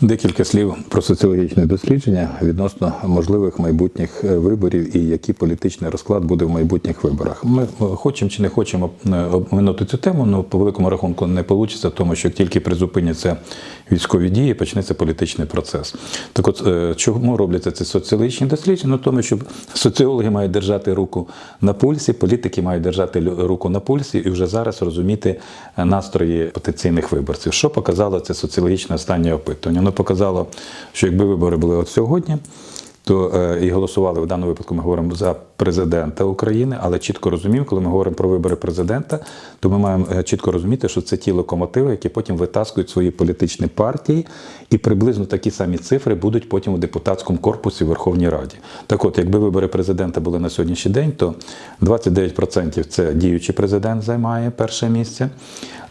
Декілька слів про соціологічне дослідження відносно можливих майбутніх е, виборів і який політичний розклад буде в майбутніх виборах. Ми е, хочемо чи не хочемо е, обминути цю тему, але по великому рахунку не вийде, тому що тільки призупиняться військові дії, почнеться політичний процес. Так от чому робляться ці соціологічні дослідження? Ну тому, що соціологи мають держати руку на пульсі, політики мають держати руку на пульсі і вже зараз розуміти настрої потенційних виборців. Що показало це соціологічне останнє опитування? Воно показало, що якби вибори були от сьогодні, то е, і голосували в даному випадку. Ми говоримо за президента України, але чітко розуміємо, коли ми говоримо про вибори президента, то ми маємо е, чітко розуміти, що це ті локомотиви, які потім витаскують свої політичні партії, і приблизно такі самі цифри будуть потім у депутатському корпусі в Верховній Раді. Так от, якби вибори президента були на сьогоднішній день, то 29% це діючий президент займає перше місце,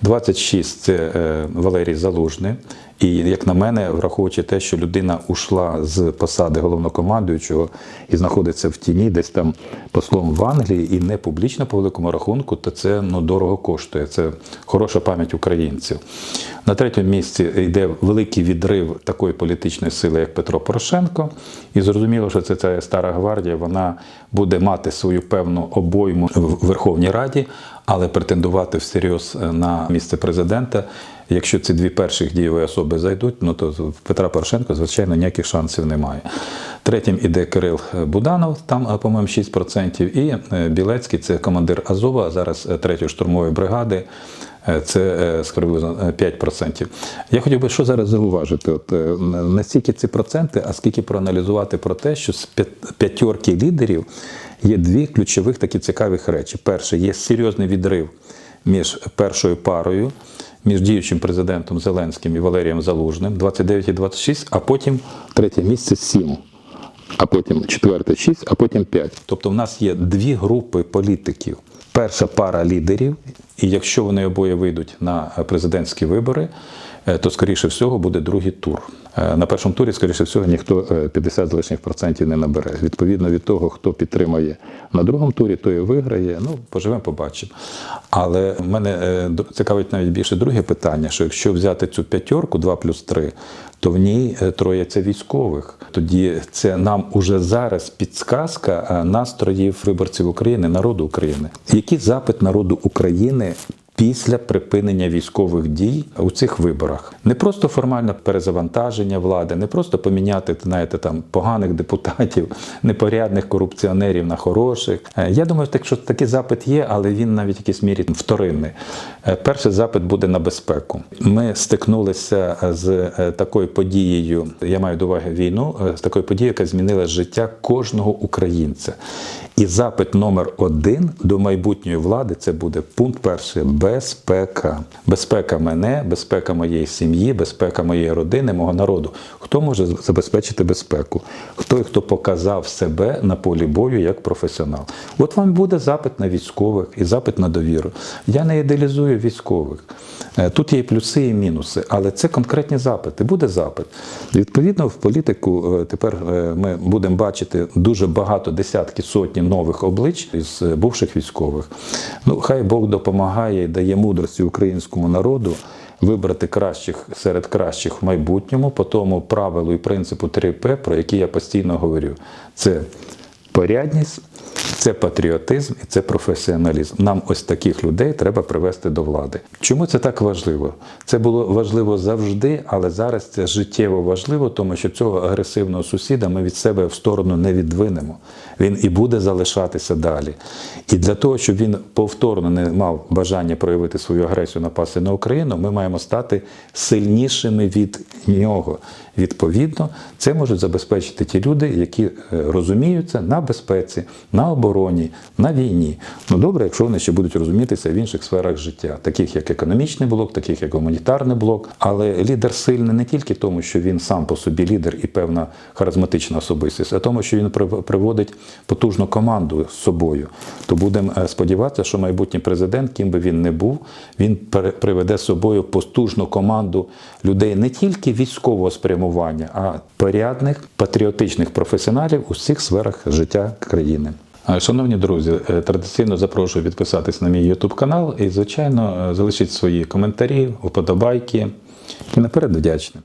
26% це е, Валерій Залужний. І як на мене, враховуючи те, що людина ушла з посади головнокомандуючого і знаходиться в тіні, десь там послом в Англії, і не публічно по великому рахунку, то це ну дорого коштує. Це хороша пам'ять українців. На третьому місці йде великий відрив такої політичної сили, як Петро Порошенко. І зрозуміло, що це ця стара гвардія, вона буде мати свою певну обойму в Верховній Раді, але претендувати всерйоз на місце президента. Якщо ці дві перших дієві особи зайдуть, ну то Петра Порошенка, звичайно, ніяких шансів немає. Третім іде Кирил Буданов, там, по-моєму, 6%, і е, Білецький це командир Азова, зараз е, третьої штурмової бригади. Е, Це е, приблизно е, 5%. Я хотів би що зараз зауважити? От е, не стільки ці проценти, а скільки проаналізувати про те, що з п'ят- п'ятьорки лідерів є дві ключових такі цікавих речі. Перше, є серйозний відрив між першою парою, між діючим президентом Зеленським і Валерієм Залужним 29 і 26, а потім третє місце 7. А потім четверта 6, а потім 5. Тобто в нас є дві групи політиків. Перша пара лідерів, і якщо вони обоє вийдуть на президентські вибори, то скоріше всього буде другий тур. Е, На першому турі, скоріше всього, ніхто е, 50 з лишніх процентів не набере. Відповідно від того, хто підтримає на другому турі, той і виграє. Ну, поживемо, побачимо. Але мене е, цікавить навіть більше друге питання: що якщо взяти цю п'ятерку 2 плюс 3, то в ній е, троє це військових. Тоді це нам уже зараз підсказка е, настроїв виборців України, народу України. Який запит народу України? Після припинення військових дій у цих виборах не просто формальне перезавантаження влади, не просто поміняти знаєте, там поганих депутатів, непорядних корупціонерів на хороших. Е, Я думаю, так що такий запит є, але він навіть в мірі вторинний. Е, Перший запит буде на безпеку. Ми стикнулися з е, такою подією. Я маю до уваги війну, з такою подією, яка змінила життя кожного українця. І запит номер один до майбутньої влади це буде пункт перший безпека. Безпека мене, безпека моєї сім'ї, безпека моєї родини, мого народу. Хто може забезпечити безпеку? Хто хто показав себе на полі бою як професіонал? От вам буде запит на військових і запит на довіру. Я не ідеалізую військових. Е, Тут є і плюси, і мінуси, але це конкретні запити. Буде запит. Відповідно, в політику е, тепер е, ми будемо бачити дуже багато десятки сотні нових облич із е, бувших військових. Ну, хай Бог допомагає і дає мудрості українському народу. Вибрати кращих серед кращих в майбутньому по тому правилу і принципу 3П, про які я постійно говорю. Це порядність, це патріотизм і це професіоналізм. Нам ось таких людей треба привести до влади. Чому це так важливо? Це було важливо завжди, але зараз це життєво важливо, тому що цього агресивного сусіда ми від себе в сторону не відвинемо. Він і буде залишатися далі. І для того, щоб він повторно не мав бажання проявити свою агресію напасти на Україну, ми маємо стати сильнішими від нього. Відповідно, це можуть забезпечити ті люди, які е, розуміються на безпеці, на обороні, на війні. Ну добре, якщо вони ще будуть розумітися в інших сферах життя, таких як економічний блок, таких як гуманітарний блок. Але лідер сильний не тільки тому, що він сам по собі лідер і певна харизматична особистість, а тому, що він приводить потужну команду з собою. То будемо е, сподіватися, що майбутній президент, ким би він не був, він приведе з собою потужну команду людей не тільки військового спрямування, а порядних патріотичних професіоналів у всіх сферах життя країни. Шановні друзі, е, традиційно запрошую підписатись на мій YouTube канал і, звичайно, е, залишіть свої коментарі, вподобайки. І наперед вдячний.